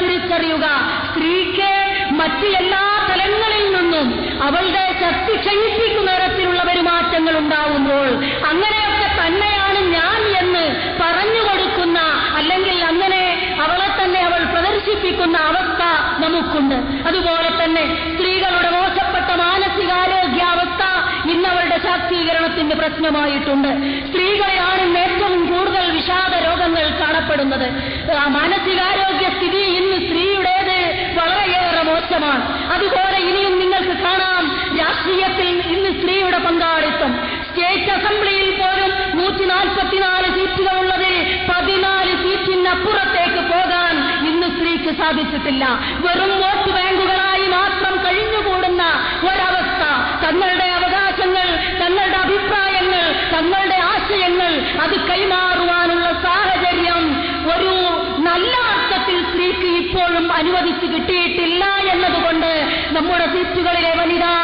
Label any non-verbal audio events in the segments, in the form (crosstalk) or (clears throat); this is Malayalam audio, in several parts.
തിരിച്ചറിയുക. സ്ത്രീക്ക് മറ്റ് എല്ലാ തലങ്ങളിൽ നിന്നും അവളുടെ ശക്തി ക്ഷയിപ്പിക്കുന്ന തരത്തിലുള്ള പെരുമാറ്റങ്ങൾ ഉണ്ടാവുമ്പോൾ അങ്ങനെയൊക്കെ തന്നെയാണ് ഞാൻ എന്ന് പറഞ്ഞു കൊടുക്കുന്ന അല്ലെങ്കിൽ അങ്ങനെ അവളെ തന്നെ അവൾ പ്രദർശിപ്പിക്കുന്ന അവസ്ഥ നമുക്കുണ്ട്. അതുപോലെ തന്നെ സ്ത്രീകളുടെ മോശപ്പെട്ട മാനസികാരോഗ്യാവസ്ഥ ഇന്നവരുടെ ശാക്തീകരണത്തിന്റെ പ്രശ്നമായിട്ടുണ്ട് സ്ത്രീകളെയാണ് ഏറ്റവും കൂടുതൽ വിഷാദ രോഗങ്ങൾ കാണപ്പെടുന്നത്. മാനസികാരോഗ്യ സ്ഥിതി ഇന്ന് സ്ത്രീയുടേത് വളരെയേറെ മോശമാണ്. അതുപോലെ ഇനിയും നിങ്ങൾക്ക് കാണാം രാഷ്ട്രീയത്തിൽ ഇന്ന് സ്ത്രീയുടെ പങ്കാളിത്തം. സ്റ്റേറ്റ് അസംബ്ലിയിൽ പോലും നൂറ്റി നാൽപ്പത്തിനാല് സീറ്റുകളുള്ളതിൽ പതിനാല് സീറ്റിനപ്പുറത്തേക്ക് പോകാൻ ഇന്ന് സ്ത്രീക്ക് സാധിച്ചിട്ടില്ല. വെറും വോട്ട് ബാങ്കുകളായി മാത്രം കഴിഞ്ഞുകൂടുന്ന ഒരവസ്ഥ തങ്ങളുടെ അവകാശങ്ങൾ തങ്ങളുടെ അഭിപ്രായങ്ങൾ തങ്ങളുടെ ആശയങ്ങൾ അത് കൈമാറുവാനുള്ള സാഹചര്യം ഒരു നല്ല അർത്ഥത്തിൽ സ്ത്രീക്ക് ഇപ്പോഴും അനുവദിച്ചു കിട്ടിയിട്ടില്ല എന്നതുകൊണ്ട് നമ്മുടെ സീറ്റുകളിലെ വനിതാ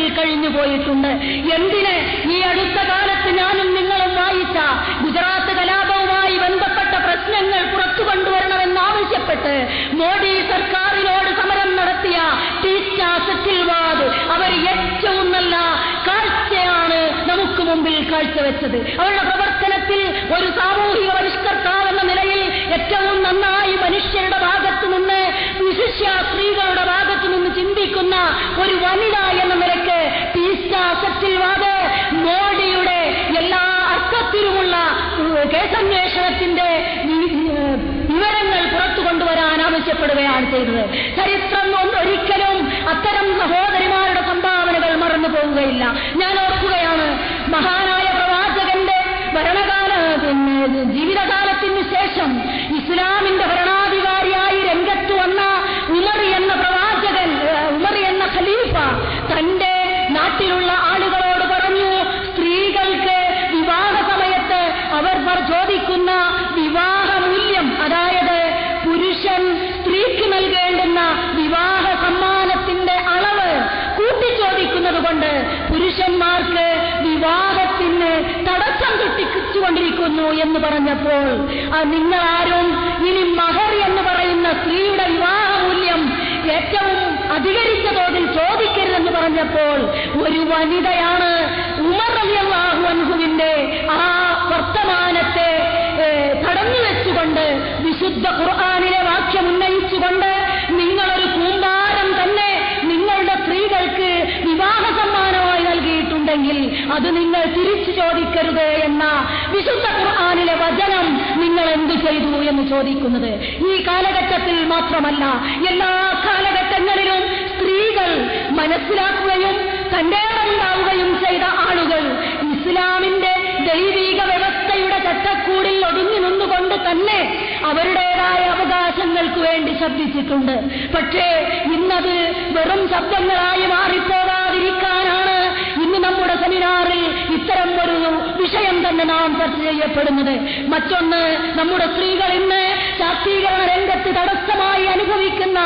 ചരിത്രത്തിൽ കഴിഞ്ഞു പോയിട്ടുണ്ട്. എന്തിന്? ഈ അടുത്ത കാലത്ത് ഞാനും നിങ്ങളും വായിച്ച ഗുജറാത്ത് കലാപവുമായി ബന്ധപ്പെട്ട പ്രശ്നങ്ങൾ പുറത്തു കൊണ്ടുവരണമെന്നാവശ്യപ്പെട്ട് മോദി സർക്കാരിനോട് സമരം നടത്തിയ ടീച്ച അവർ ഏറ്റവും നല്ല കാഴ്ചയാണ് നമുക്ക് മുമ്പിൽ കാഴ്ചവെച്ചത്. അവരുടെ പ്രവർത്തനത്തിൽ ഒരു സാമൂഹിക പരിഷ്കർത്താവെന്ന നിലയിൽ ഏറ്റവും നന്നായി മനുഷ്യരുടെ ഭാഗത്തു നിന്ന് വിശിഷ്യ സ്ത്രീകളുടെ ചിന്തിക്കുന്ന ഒരു വനിത എന്ന സറ്റിൽവാദ് മോഡിയുടെ എല്ലാ അർത്ഥത്തിലുമുള്ള കേസന്വേഷണത്തിന്റെ വിവരങ്ങൾ പുറത്തു കൊണ്ടുവരാൻ ആവശ്യപ്പെടുകയാണ് ചെയ്തത്. ചരിത്രം ഒരിക്കലും അത്തരം സഹോദരിമാരുടെ സംഭാവനകൾ മറന്നു പോവുകയില്ല ഞാൻ ഓർക്കുകയാണ് മഹാനായ എന്ന് പറഞ്ഞപ്പോൾ ആ നിങ്ങളാരും ഇനി മഹർ എന്ന് പറയുന്ന സ്ത്രീയുടെ വിവാഹ മൂല്യം ഏറ്റവും അധികരിച്ച തോതിൽ ചോദിക്കരുതെന്ന് പറഞ്ഞപ്പോൾ ഒരു വനിതയാണ് ഉമർ അലിയല്ലാഹു അൻഹുവിന്റെ ആ വർത്തമാനത്തെ തടഞ്ഞു വെച്ചുകൊണ്ട് വിശുദ്ധ ഖുർആാനിലെ വാക്യം ഉന്നയിച്ചുകൊണ്ട് നൽകിയിട്ടുണ്ടെങ്കിൽ അത് നിങ്ങൾ തിരിച്ചു ചോദിക്കരുത് എന്ന വിശുദ്ധ ഖുർആാനിലെ വചനം നിങ്ങൾ എന്തു ചെയ്തു എന്ന് ചോദിക്കുന്നത്? ഈ കാലഘട്ടത്തിൽ മാത്രമല്ല എല്ലാ കാലഘട്ടങ്ങളിലും സ്ത്രീകൾ മനസ്സിലാക്കുകയും തന്റെ ഉണ്ടാവുകയും ചെയ്ത ആളുകൾ ഇസ്ലാമിന്റെ ദൈവിക വ്യവസ്ഥയുടെ ചട്ടക്കൂടിൽ ഒതുങ്ങി നിന്നുകൊണ്ട് തന്നെ അവരുടേതായ അവകാശങ്ങൾക്ക് വേണ്ടി ശബ്ദിച്ചിട്ടുണ്ട്. പക്ഷേ ഇന്നത് വെറും ശബ്ദങ്ങളായി മാറിപ്പോകാതിരിക്കാനാണ് സെമിനാറിൽ ഇത്തരം ഒരു വിഷയം തന്നെ നാം ചർച്ച ചെയ്യപ്പെടുന്നത്. മറ്റൊന്ന് നമ്മുടെ സ്ത്രീകൾ ഇന്ന് ശാക്തീകരണ രംഗത്ത് തടസ്സമായി അനുഭവിക്കുന്ന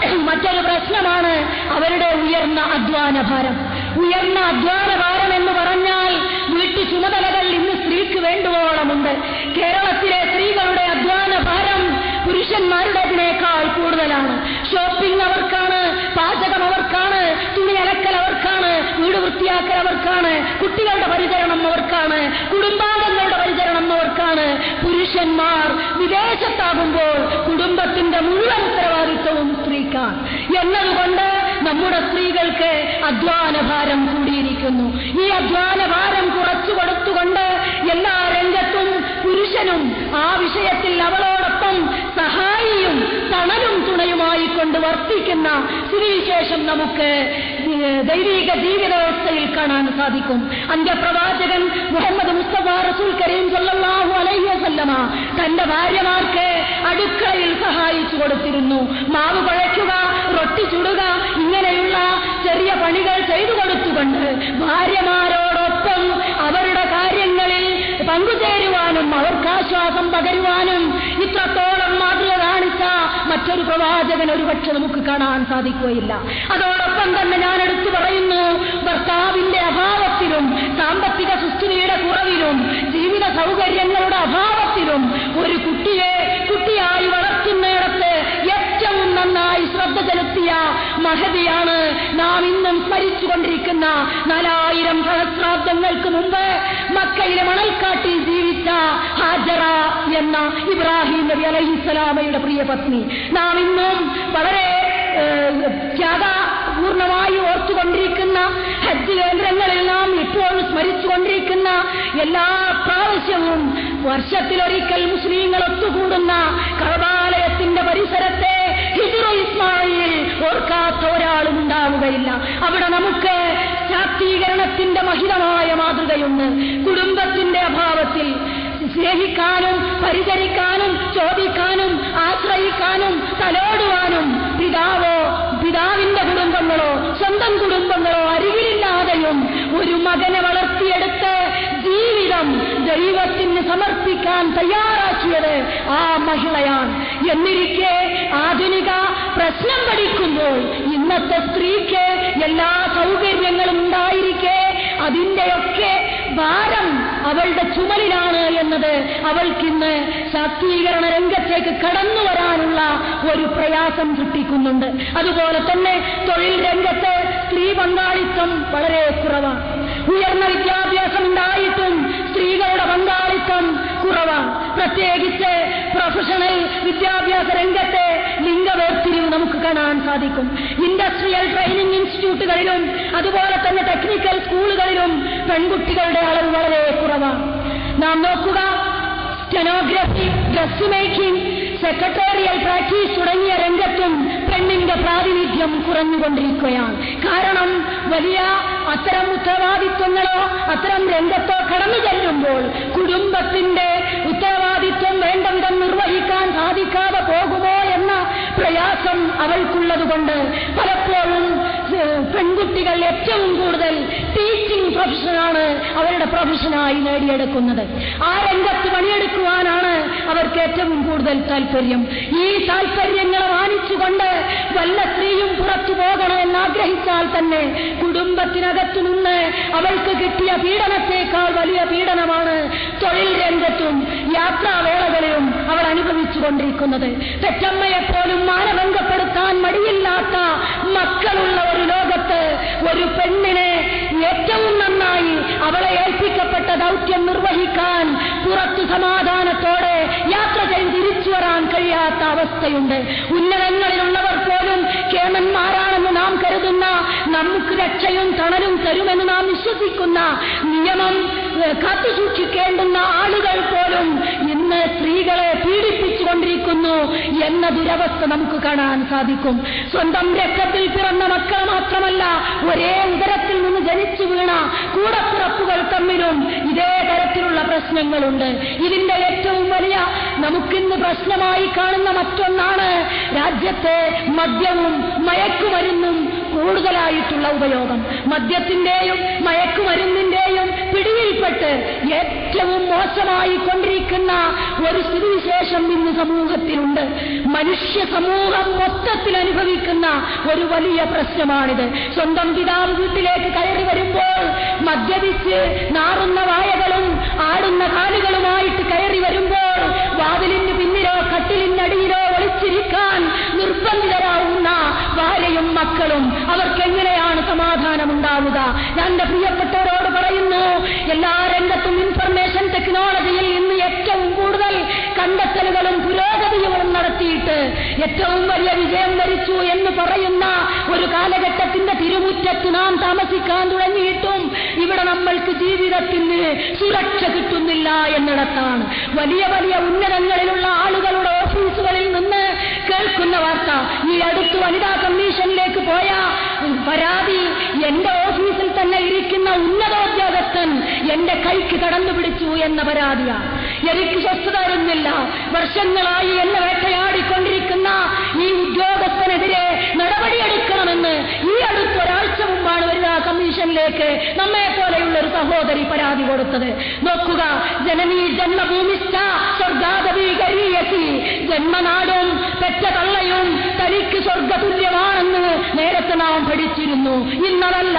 (clears throat) മറ്റൊരു പ്രശ്നമാണ് അവരുടെ ഉയർന്ന അധ്വാന ഭാരം. ഉയർന്ന അധ്വാന ഭാരം എന്ന് പറഞ്ഞാൽ വീട്ടു ചുമതലകൾ ഇന്ന് സ്ത്രീക്ക് വേണ്ടുവോളമുണ്ട്. കേരളത്തിലെ സ്ത്രീകളുടെ അധ്വാന ഭാരം പുരുഷന്മാരുടേതിനേക്കാൾ കൂടുതലാണ്. ഷോപ്പിംഗ് അവർക്കാണ് പാചകം അവർക്കാണ് തുണി അലക്കൽ അവർക്കാണ് വീട് വൃത്തിയാക്കൽ അവർക്കാണ് കുട്ടികളുടെ പരിചരണം അവർക്കാണ് കുടുംബാംഗങ്ങളുടെ പരിചരണം അവർക്കാണ്. പുരുഷന്മാർ വിദേശത്താകുമ്പോൾ കുടുംബത്തിന്റെ മുഴുവൻ ഉത്തരവാദിത്വവും സ്ത്രീക്കാണ്. എന്നതുകൊണ്ട് നമ്മുടെ സ്ത്രീകൾക്ക് അധ്വാന ഭാരം കൂടിയിരിക്കുന്നു. ഈ അധ്വാന ഭാരം കുറച്ചു കൊടുത്തുകൊണ്ട് എല്ലാ രംഗത്തും പുരുഷനും ആ വിഷയത്തിൽ അവളോടൊപ്പം സഹായിയും തണലും തുണയുമായി കൊണ്ട് വർത്തിക്കുന്ന സ്ഥിതിവിശേഷം നമുക്ക് ദൈവിക ജീവിതാവസ്ഥയിൽ കാണാൻ സാധിക്കും. അന്ത്യപ്രവാചകൻ മുഹമ്മദ് മുസ്തഫ റസൂൽ കരീം സല്ലാഹു അലൈഹി വസല്ലമ തന്റെ ഭാര്യമാർക്ക് അടുക്കളയിൽ സഹായിച്ചു കൊടുത്തിരുന്നു. മാവ് കുഴയ്ക്കുക റൊട്ടി ചുടുക ഇങ്ങനെയുള്ള ചെറിയ പണികൾ ചെയ്തു കൊടുത്തുകൊണ്ട് ഭാര്യമാരോടൊപ്പം അവരുടെ കാര്യങ്ങളിൽ പങ്കുചേരുവാനും അവർക്ക് പ്രവാചകൻ ഒരുപക്ഷെ നമുക്ക് കാണാൻ സാധിക്കുകയില്ല. അതോടൊപ്പം തന്നെ ഞാൻ എടുത്തു പറയുന്നു ഭർത്താവിന്റെ അഭാവത്തിലും സാമ്പത്തിക സുസ്ഥിതിയുടെ കുറവിലും ജീവിത സൗകര്യങ്ങളുടെ അഭാവത്തിലും ഒരു കുട്ടിയെ കുട്ടിയായി വളർത്തുന്നിടത്ത് ഏറ്റവും നന്നായി ശ്രദ്ധ ചെലുത്തിയ മഹതിയാണ്. നാം ഇന്നും സ്മരിച്ചുകൊണ്ടിരിക്കുന്ന നാലായിരം സഹസ്രാബ്ദങ്ങൾക്ക് മുമ്പ് മക്കയിലെ മണൽക്കാട്ടിൽ ജീവിച്ച ഹാജറ എന്ന ഇബ്രാഹിം നബി അലഹിസ്സലാമയുടെ പ്രിയ പത്നി. നാം ഇന്നും വളരെ ത്യാഗ പൂർണമായി ഓർത്തുകൊണ്ടിരിക്കുന്ന ഹജ്ജ് കേന്ദ്രങ്ങളിൽ നാം ഇപ്പോഴും സ്മരിച്ചുകൊണ്ടിരിക്കുന്ന എല്ലാ പ്രാവശ്യവും വർഷത്തിലൊരിക്കൽ മുസ്ലിങ്ങൾ ഒത്തുകൂടുന്ന കർവാലയത്തിന്റെ പരിസരത്തെ ഹിജുറു ഇസ്മായിൽ ഓർക്കാത്ത ഒരാളും ഉണ്ടാവുകയില്ല. അവിടെ നമുക്ക് ശാക്തീകരണത്തിന്റെ മഹിതമായ മാതൃകയുണ്ട്. കുടുംബത്തിന്റെ അഭാവത്തിൽ സ്നേഹിക്കാനും പരിചരിക്കാനും ചോദിക്കാനും ആശ്രയിക്കാനും തലോടുവാനും പിതാവോ പിതാവിന്റെ കുടുംബങ്ങളോ സ്വന്തം കുടുംബങ്ങളോ അരികിലില്ലാതെയും ഒരു മകനെ വളർത്തിയെടുത്ത് ജീവിതം ദൈവത്തിന് സമർപ്പിക്കാൻ തയ്യാറാക്കിയത് ആ മഹിളയാണ്. എന്നിരിക്കെ ആധുനിക പ്രശ്നം പഠിക്കുമ്പോൾ ഇന്നത്തെ സ്ത്രീക്ക് എല്ലാ സൗകര്യങ്ങളും ഉണ്ടായിരിക്കെ. അതിന്റെയൊക്കെ ഭാരം അവളുടെ ചുമലിലാണ് എന്നത് അവൾക്കിന്ന് ശാക്തീകരണ രംഗത്തേക്ക് കടന്നു വരാനുള്ള ഒരു പ്രയാസം സൃഷ്ടിക്കുന്നുണ്ട് അതുപോലെ തന്നെ തൊഴിൽ രംഗത്ത് സ്ത്രീ പങ്കാളിത്തം വളരെ കുറവാണ്. ഉയർന്ന വിദ്യാഭ്യാസം ഉണ്ടായിട്ടും സ്ത്രീകളുടെ പങ്കാളിത്തം കുറവാണ്. പ്രത്യേകിച്ച് പ്രൊഫഷണൽ വിദ്യാഭ്യാസ രംഗത്തെ ലിംഗവേർതിരിവ് നമുക്ക് കാണാൻ സാധിക്കും. ഇൻഡസ്ട്രിയൽ ട്രെയിനിങ് ഇൻസ്റ്റിറ്റ്യൂട്ടുകളിലും അതുപോലെ തന്നെ ടെക്നിക്കൽ സ്കൂളുകളിലും പെൺകുട്ടികളുടെ അളവ് വളരെ കുറവാണ്. നാം നോക്കുക stenography dress making secretarial practice തുടങ്ങിയ രംഗത്തും പെണ്ണിന്റെ പ്രാതിനിധ്യം കുറഞ്ഞുകൊണ്ടിരിക്കുകയാണ്. കാരണം വലിയ അത്തരം ഉത്തരവാദിത്വങ്ങളോ അത്തരം രംഗത്തോ കടന്നു ചെല്ലുമ്പോൾ പ്രയാസം അവൾക്കുള്ളതുകൊണ്ട് പലപ്പോഴും പെൺകുട്ടികൾ ഏറ്റവും കൂടുതൽ ടീച്ചിങ് പ്രൊഫഷനാണ് അവരുടെ പ്രൊഫഷനായി നേടിയെടുക്കുന്നത്. ആ രംഗത്ത് പണിയെടുക്കുവാനാണ് അവർക്ക് ഏറ്റവും കൂടുതൽ താല്പര്യം ഈ താല്പര്യങ്ങളെ മാനിച്ചുകൊണ്ട് വല്ല സ്ത്രീയും പുറത്തു പോകണമെന്ന് ആഗ്രഹിച്ചാൽ തന്നെ കുടുംബത്തിനകത്തു നിന്ന് അവൾക്ക് കിട്ടിയ പീഡനത്തേക്കാൾ വലിയ പീഡനമാണ് തൊഴിൽ രംഗത്തും യാത്രാവേളകളിലും അവൾ അനുഭവിച്ചുകൊണ്ടിരിക്കുന്നത് പെറ്റമ്മയെപ്പോലും മാനഭംഗപ്പെടുത്താൻ മടിയില്ലാത്ത മക്കളുള്ള ഒരു ലോകത്ത് ഒരു പെണ്ണിനെ ഏറ്റവും നന്നായി അവളെ ഏൽപ്പിക്കപ്പെട്ട ദൗത്യം നിർവഹിക്കാൻ പുറത്തു സമാധാനത്തോടെ യാത്ര ചെയ്ത് തിരിച്ചു വരാൻ കഴിയാത്ത അവസ്ഥയുണ്ട്. ഉന്നതങ്ങളിലുള്ളവർ പോലും കേമന്മാരാണെന്ന് നാം കരുതുന്ന നമുക്ക് രക്ഷയും തണലും തരുമെന്ന് നാം വിശ്വസിക്കുന്ന നിയമം ഏഹ്, കാത്തുസൂക്ഷിക്കേണ്ടുന്ന ആളുകൾ പോലും ഇന്ന് സ്ത്രീകളെ പീഡിപ്പിച്ചുകൊണ്ടിരിക്കുന്നു എന്ന ദുരവസ്ഥ നമുക്ക് കാണാൻ സാധിക്കും. സ്വന്തം രക്തത്തിൽ പിറന്ന മക്കൾ മാത്രമല്ല ഒരേ ഉദരത്തിൽ നിന്ന് ജനിച്ചു വീണ കൂടപ്പിറപ്പുകൾ തമ്മിലും ഇതേ തരത്തിലുള്ള പ്രശ്നങ്ങളുണ്ട്. ഇതിന്റെ ഏറ്റവും വലിയ നമുക്കിന്ന് പ്രശ്നമായി കാണുന്ന മറ്റൊന്നാണ് രാജ്യത്തെ മദ്യവും മയക്കുമരുന്നും കൂടുതലായിട്ടുള്ള ഉപയോഗം. മദ്യത്തിന്റെയും മയക്കുമരുന്നിന്റെയും പിടിയിൽപ്പെട്ട് ഏറ്റവും മോശമായി കൊണ്ടിരിക്കുന്ന ഒരു സ്ഥിതിവിശേഷം ഇന്ന് സമൂഹത്തിലുണ്ട്. മനുഷ്യ സമൂഹം മൊത്തത്തിൽ അനുഭവിക്കുന്ന ഒരു വലിയ പ്രശ്നമാണിത്. സ്വന്തം പിതാവ് വീട്ടിലേക്ക് കയറി വരുമ്പോൾ മദ്യപിച്ച് നാറുന്ന വായകളും ആടുന്ന കാലുകളുമായിട്ട് കയറി വരുമ്പോൾ വാതിലിന് പിന്നിലോ കട്ടിലിനടിയിലോ ഒളിച്ചിരിക്കാൻ നിർബന്ധിതരാവുന്ന ഭാര്യയും മക്കളും അവർക്ക് എങ്ങനെയാണ് സമാധാനമുണ്ടാവുക? ഞാൻ എന്റെ പ്രിയപ്പെട്ടവരോട് പറയുന്നു എല്ലാ രംഗത്തും ഇൻഫർമേഷൻ ടെക്നോളജിയിൽ ഇന്ന് ഏറ്റവും കൂടുതൽ കണ്ടെത്തലുകളും പുരോഗതികളും നടത്തിയിട്ട് ഏറ്റവും വലിയ വിജയം വരിച്ചു എന്ന് പറയുന്ന ഒരു കാലഘട്ടത്തിന്റെ തിരുമുറ്റത്ത് നാം താമസിക്കാൻ തുടങ്ങിയിട്ടും ഇവിടെ നമ്മൾക്ക് ജീവിതത്തിന് സുരക്ഷ കിട്ടുന്നില്ല എന്നിടത്താണ്. വലിയ വലിയ ഉന്നതങ്ങളിലുള്ള ആളുകളുടെ കേൾക്കുന്ന വാർത്ത ഈ അടുത്ത് വനിതാ കമ്മീഷനിലേക്ക് പോയ പരാതി. എന്റെ ഓഫീസിൽ തന്നെ ഇരിക്കുന്ന ഉന്നതോദ്യോഗസ്ഥൻ എന്റെ കൈക്ക് കടന്നു പിടിച്ചു എന്ന പരാതിയാണ് എനിക്ക് സ്വസ്ഥത വർഷങ്ങളായി എന്നെ വേട്ടയാടിക്കൊണ്ടിരിക്കുന്ന ഈ ഉദ്യോഗസ്ഥനെതിരെ നടപടിയെടുക്കണമെന്ന് ഈ അടുത്ത് ഒരാഴ്ച മുമ്പാണ് വനിതാ കമ്മീഷനിലേക്ക് നമ്മെ പോലെയുള്ള ഒരു സഹോദരി പരാതി കൊടുത്തത്. നോക്കുക ജനനീ ജന്മഭൂമിസ്ഥ സ്വർഗാദവീകരീയത്തി ജന്മനാടും പെറ്റ തള്ളയും തനിക്ക് സ്വർഗതുല്യമാണെന്ന് നേരത്തെ നാം പഠിച്ചിരുന്നു. ഇന്നതല്ല.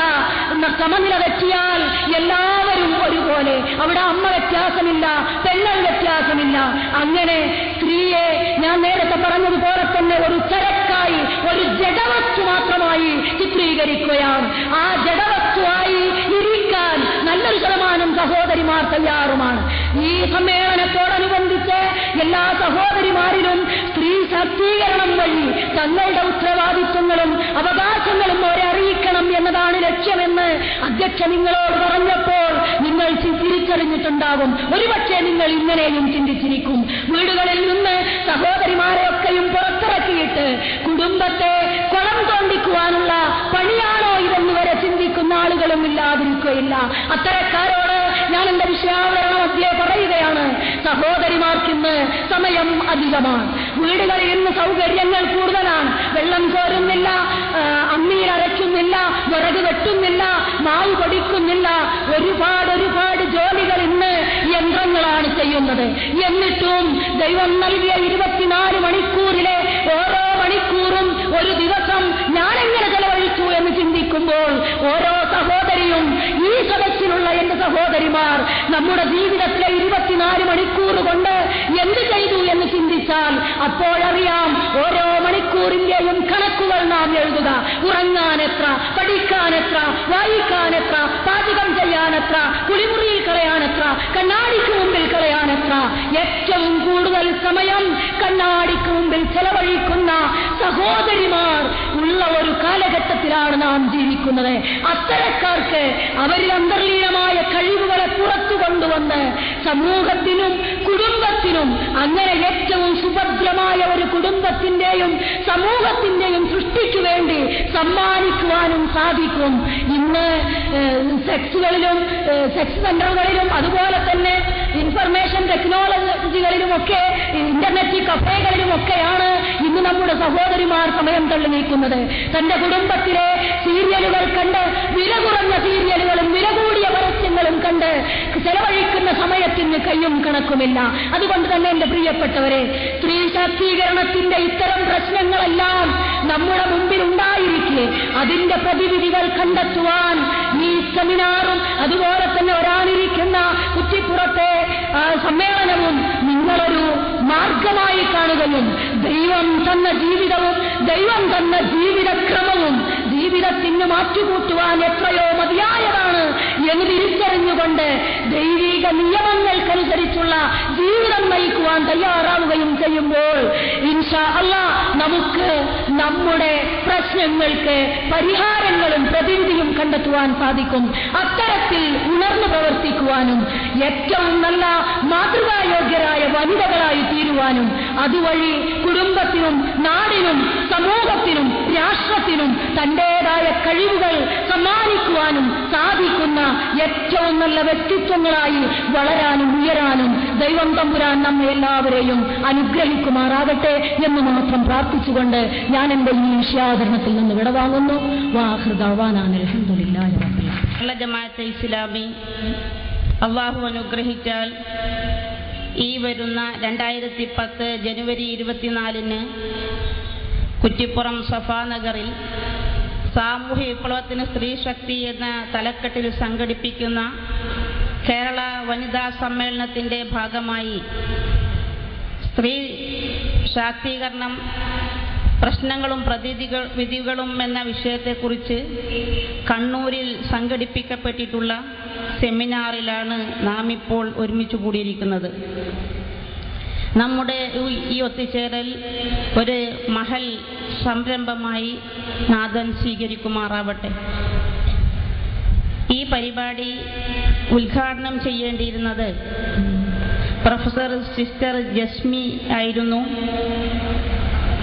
സമനില തെറ്റിയാൽ എല്ലാവരും ഒരുപോലെ. അവിടെ അമ്മ വ്യത്യാസമില്ല പെണ്ണൽ വ്യത്യാസമില്ല. അങ്ങനെ സ്ത്രീയെ ഞാൻ നേരത്തെ പറഞ്ഞതുപോലെ തന്നെ ഒരു ചരക്കായി ഒരു ജഡവസ്തു മാത്രമായി ചിത്രീകരിക്കുകയാണ്. ആ ജഡവസ്തുവായി ഇരിക്കാൻ നല്ലൊരു ശതമാനം സഹോദരിമാർ തയ്യാറുമാണ്. ഈ സമ്മേളനത്തോടനുബന്ധിച്ച് എല്ലാ സഹോദരിമാരിലും സ്ത്രീ ശാക്തീകരണം വഴി തങ്ങളുടെ ഉത്തരവാദിത്വങ്ങളും അവകാശങ്ങളും അവരെ അറിയിക്കണം എന്നതാണ് ലക്ഷ്യമെന്ന് അധ്യക്ഷ നിങ്ങളോട് പറഞ്ഞപ്പോൾ നിങ്ങൾ തിരിച്ചറിഞ്ഞിട്ടുണ്ടാകും. ഒരുപക്ഷെ നിങ്ങൾ ഇങ്ങനെയും ചിന്തിച്ചിരിക്കും. വീടുകളിൽ നിന്ന് സഹോദരിമാരെയൊക്കെയും പുറത്തിറക്കിയിട്ട് കുടുംബത്തെ കുളം തോണ്ടിക്കുവാനുള്ള പണിയാണോ ഇതെന്ന് വരെ ചിന്തിക്കുന്ന ആളുകളും ഇല്ലാതിരിക്കുകയില്ല. അത്തരക്കാരോട് ഞാൻ എന്റെ വിഷയാവതരണം മധ്യേ പറയുകയാണ്. സഹോദരിമാർക്കിന്ന് സമയം അധികമാണ്. വീടുകളിൽ ഇന്ന് സൗകര്യങ്ങൾ കൂടുതലാണ്. വെള്ളം കോരുന്നില്ല അമ്മീർ അരയ്ക്കുന്നില്ല വിറക് വെട്ടുന്നില്ല മാവ് പൊടിക്കുന്നില്ല. ഒരുപാട് ഒരുപാട് ജോലികൾ ഇന്ന് യന്ത്രങ്ങളാണ് ചെയ്യുന്നത്. എന്നിട്ടും ദൈവം നൽകിയ ഇരുപത്തിനാല് മണിക്കൂറിലെ ഓരോ മണിക്കൂറും ഒരു ദിവസം ഞാൻ എങ്ങനെ ചെലവഴിച്ചു എന്ന് ചിന്തിക്കുമ്പോൾ ഓരോ സഹോദരിയും ഈ സദസ്സിലുള്ള എന്റെ സഹോദരിമാർ നമ്മുടെ ജീവിതത്തിലെ ഇരുപത്തിനാല് മണിക്കൂർ കൊണ്ട് എന്ത് ചെയ്തു എന്ന് ചിന്തിച്ചാൽ അപ്പോഴറിയാം ഓരോ മണിക്കൂറിന്റെയും കണക്കുകൾ നാം എഴുതുക. ഉറങ്ങാൻ എത്ര പഠിക്കാൻ എത്ര വായിക്കാൻ എത്ര പാചകം ചെയ്യാനെത്ര കുളിമുറിയിൽ കളയാനെത്ര കണ്ണാടിക്ക് കളയാനെത്ര ഏറ്റവും കൂടുതൽ സമയം കണ്ണാടിക്ക് മുമ്പിൽ ചെലവഴിക്കുന്ന സഹോദരിമാർ ഉള്ള ഒരു കാലഘട്ടത്തിലാണ് നാം ജീവിക്കുന്നത്. അത്തരക്കാർക്ക് അവരിൽ അന്തർലീനമായ കഴിവുകളെ പുറത്തു കൊണ്ടുവന്ന് സമൂഹത്തിനും കുടുംബത്തിനും അങ്ങനെ ഏറ്റവും സുഭദ്രമായ ഒരു കുടുംബത്തിന്റെയും സമൂഹത്തിന്റെയും സൃഷ്ടിക്കു വേണ്ടി സമ്മാനിക്കുവാനും സാധിക്കും. ഇന്ന് സെക്സുകളിലും സെക്സ് സെന്ററുകളിലും അതുപോലെ തന്നെ ഇൻഫർമേഷൻ ടെക്നോളജികളിലുമൊക്കെ ഇന്റർനെറ്റ് കഫേകളിലുമൊക്കെയാണ് ഇന്ന് നമ്മുടെ സഹോദരിമാർ സമയം തള്ളി നീക്കുന്നത്. തന്റെ കുടുംബത്തിലെ സീരിയലുകൾ കണ്ട് വില കുറഞ്ഞ സീരിയലുകളും വില പരസ്യങ്ങളും കണ്ട് ചെലവഴിക്കുന്ന സമയത്തിന് കയ്യും കണക്കുമില്ല. അതുകൊണ്ട് തന്നെ എന്റെ പ്രിയപ്പെട്ടവരെ സ്ത്രീ ശാക്തീകരണത്തിന്റെ ഇത്തരം പ്രശ്നങ്ങളെല്ലാം നമ്മുടെ മുമ്പിൽ ഉണ്ടായിരിക്കെ അതിന്റെ പ്രതിവിധികൾ കണ്ടെത്തുവാൻ ഈ സെമിനാറും അതുപോലെ തന്നെ വരാനിരിക്കുന്ന കുറ്റിപ്പുറത്തെ സമ്മേളനവും നിങ്ങളൊരു മാർഗമായി കാണുകയും ദൈവം തന്ന ജീവിതവും ദൈവം തന്ന ജീവിതക്രമവും ജീവിതത്തിന് മാറ്റുകൂട്ടുവാൻ എത്രയോ മതിയായതാണ് എന്ന് തിരിച്ചറിഞ്ഞുകൊണ്ട് ദൈവിക നിയമങ്ങൾക്കനുസരിച്ചുള്ള ജീവിതം നയിക്കുവാൻ തയ്യാറാവുകയും ചെയ്യുമ്പോൾ ഇൻഷാ അല്ല നമുക്ക് നമ്മുടെ പ്രശ്നങ്ങൾക്ക് പരിഹാരങ്ങളും പ്രതിവിധിയും കണ്ടെത്തുവാൻ സാധിക്കും. അത്തരത്തിൽ ഉണർന്നു പ്രവർത്തിക്കുവാനും ഏറ്റവും നല്ല മാതൃകായോഗ്യരായ വനിതകളായി തീരുവാനും അതുവഴി കുടുംബത്തിനും നാടിനും സമൂഹത്തിനും രാഷ്ട്രത്തിനും തന്റേതായ കഴിവുകൾ സമ്മാനിക്കുവാനും സാധിക്കുന്ന ഏറ്റവും നല്ല വ്യക്തിത്വങ്ങളായി വളരാനും ഉയരാനും ദൈവം തമ്പുരാൻ നമ്മെ എല്ലാവരെയും അനുഗ്രഹിക്കുമാറാകട്ടെ എന്ന് മാത്രം പ്രാർത്ഥിച്ചുകൊണ്ട് ഞാൻ എന്റെ ഈ വിഷയാവതരണത്തിൽ നിന്ന് വിടവാങ്ങുന്നു. വാഹൃദാവാനാണ് ജമാഅത്തെ ഇസ്ലാമി അള്ളാഹു അനുഗ്രഹിച്ചാൽ ഈ വരുന്ന രണ്ടായിരത്തി പത്ത് ജനുവരി ഇരുപത്തിനാലിന് കുറ്റിപ്പുറം സഫാനഗറിൽ സാമൂഹ്യ വിപ്ലവത്തിന് സ്ത്രീ ശക്തി എന്ന തലക്കെട്ടിൽ സംഘടിപ്പിക്കുന്ന കേരള വനിതാ സമ്മേളനത്തിന്റെ ഭാഗമായി സ്ത്രീ ശാക്തീകരണം പ്രശ്നങ്ങളും പ്രതിവിധികൾ വിധികളും എന്ന വിഷയത്തെക്കുറിച്ച് കണ്ണൂരിൽ സംഘടിപ്പിക്കപ്പെട്ടിട്ടുള്ള സെമിനാറിലാണ് നാം ഇപ്പോൾ ഒരുമിച്ച് കൂടിയിരിക്കുന്നത്. നമ്മുടെ ഈ ഒത്തുചേരൽ ഒരു മഹൽ സംരംഭമായി നാഥൻ സ്വീകരിക്കുമാറാവട്ടെ. ഈ പരിപാടി ഉദ്ഘാടനം ചെയ്യേണ്ടിയിരുന്നത് പ്രൊഫസർ സിസ്റ്റർ ജസ്മി ആയിരുന്നു.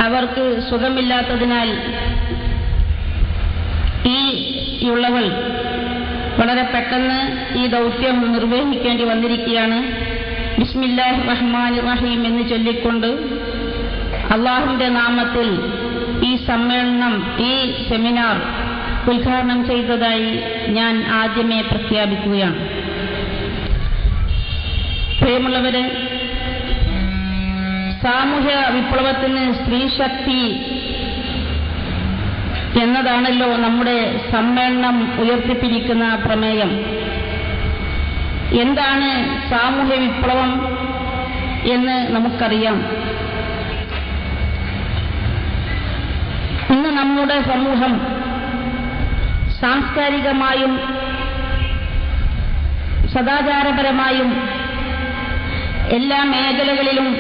അവർക്ക് സുഖമില്ലാത്തതിനാൽ ഈ ഉള്ളവൾ വളരെ പെട്ടെന്ന് ഈ ദൗത്യം നിർവഹിക്കേണ്ടി വന്നിരിക്കുകയാണ്. ബിസ്മില്ലാഹ് റഹ്മാൻ റഹീം എന്ന് ചൊല്ലിക്കൊണ്ട് അള്ളാഹുവിന്റെ നാമത്തിൽ ഈ സമ്മേളനം ഈ സെമിനാർ ഉദ്ഘാടനം ചെയ്തതായി ഞാൻ ആദ്യമേ പ്രഖ്യാപിക്കുകയാണ്. പ്രിയമുള്ളവരെ സാമൂഹ്യ വിപ്ലവത്തിന് സ്ത്രീ ശക്തി എന്നതാണല്ലോ നമ്മുടെ സമ്മേളനം ഉയർത്തിപ്പിരിക്കുന്ന പ്രമേയം. എന്താണ് സാമൂഹ്യ വിപ്ലവം എന്ന് നമുക്കറിയാം. ഇന്ന് നമ്മുടെ സമൂഹം സാംസ്കാരികമായും സദാചാരപരമായും എല്ലാ മേഖലകളിലും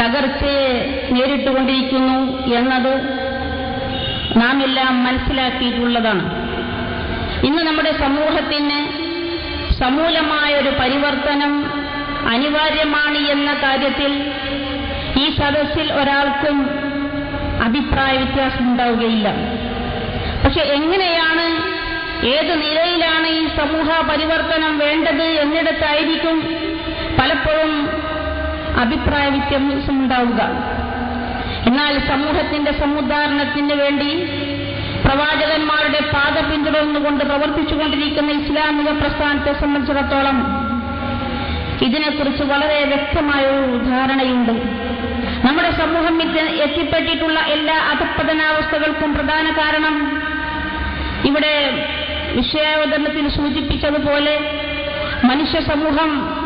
തകർച്ചയെ നേരിട്ടുകൊണ്ടിരിക്കുന്നു എന്നത് നാം എല്ലാം മനസ്സിലാക്കിയിട്ടുള്ളതാണ്. ഇന്ന് നമ്മുടെ സമൂഹത്തിന് സമൂലമായ ഒരു പരിവർത്തനം അനിവാര്യമാണ് എന്ന കാര്യത്തിൽ ഈ സദസ്സിൽ ഒരാൾക്കും അഭിപ്രായ വ്യത്യാസം ഉണ്ടാവുകയില്ല. പക്ഷെ എങ്ങനെയാണ് ഏത് നിലയിലാണ് ഈ സമൂഹ പരിവർത്തനം വേണ്ടത് എന്നിടത്തായിരിക്കും പലപ്പോഴും അഭിപ്രായ വ്യത്യാസമുണ്ടാവുക എന്നാൽ സമൂഹത്തിന്റെ സമുദ്ധാരണത്തിന് വേണ്ടി പ്രവാചകന്മാരുടെ പാത പിന്തുടർന്നുകൊണ്ട് പ്രവർത്തിച്ചുകൊണ്ടിരിക്കുന്ന ഇസ്ലാമിക പ്രസ്ഥാനത്തെ സംബന്ധിച്ചിടത്തോളം ഇതിനെക്കുറിച്ച് വളരെ വ്യക്തമായ ഒരു ധാരണയുണ്ട്. നമ്മുടെ സമൂഹം എത്തിപ്പെട്ടിട്ടുള്ള എല്ലാ അധപ്പതനാവസ്ഥകൾക്കും പ്രധാന കാരണം ഇവിടെ വിഷയാവതരണത്തിൽ സൂചിപ്പിച്ചതുപോലെ മനുഷ്യ സമൂഹം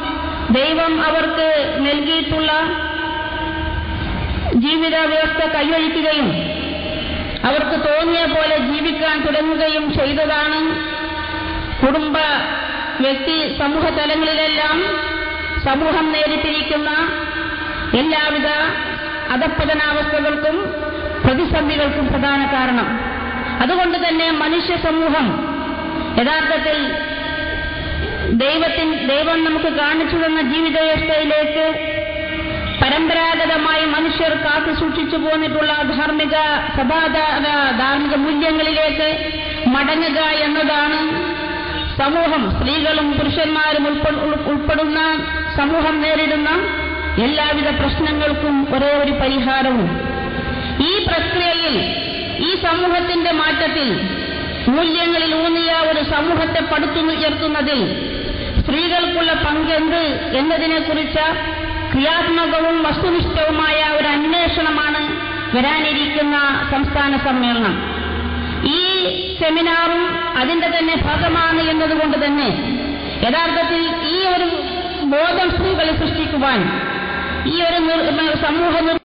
ദൈവം അവർക്ക് നൽകിയിട്ടുള്ള ജീവിത വ്യവസ്ഥ കൈവഴിക്കുകയും അവർക്ക് തോന്നിയ പോലെ ജീവിക്കാൻ തുടങ്ങുകയും ചെയ്തതാണ് കുടുംബ വ്യക്തി സമൂഹ തലങ്ങളിലെല്ലാം സമൂഹം നേരിട്ടിരിക്കുന്ന എല്ലാവിധ അധപ്പതനാവസ്ഥകൾക്കും പ്രതിസന്ധികൾക്കും പ്രധാന കാരണം. അതുകൊണ്ട് തന്നെ മനുഷ്യ സമൂഹം യഥാർത്ഥത്തിൽ ദൈവത്തിൻ ദൈവം നമുക്ക് കാണിച്ചു തന്ന ജീവിത വ്യവസ്ഥയിലേക്ക് പരമ്പരാഗതമായി മനുഷ്യർ കാത്തു സൂക്ഷിച്ചു പോന്നിട്ടുള്ള ധാർമ്മിക സഭാധാര ധാർമ്മിക മൂല്യങ്ങളിലേക്ക് മടങ്ങുക എന്നതാണ് സമൂഹം. സ്ത്രീകളും പുരുഷന്മാരും ഉൾപ്പെടുന്ന സമൂഹം നേരിടുന്ന എല്ലാവിധ പ്രശ്നങ്ങൾക്കും ഒരേ ഒരു പരിഹാരവും. ഈ പ്രക്രിയയിൽ ഈ സമൂഹത്തിന്റെ മാറ്റത്തിൽ മൂല്യങ്ങളിൽ ഊന്നിയ ഒരു സമൂഹത്തെ പടുത്തുയർത്തുന്നതിൽ സ്ത്രീകൾക്കുള്ള പങ്ക് എന്ത് എന്നതിനെക്കുറിച്ച് ക്രിയാത്മകവും വസ്തുനിഷ്ഠവുമായ ഒരു അന്വേഷണമാണ് വരാനിരിക്കുന്ന സംസ്ഥാന സമ്മേളനം. ഈ സെമിനാറും അതിന്റെ തന്നെ ഭാഗമാണ് എന്നതുകൊണ്ട് തന്നെ യഥാർത്ഥത്തിൽ ഈ ഒരു ബോധം സ്ത്രീകളെ സൃഷ്ടിക്കുവാൻ ഈ ഒരു സമൂഹ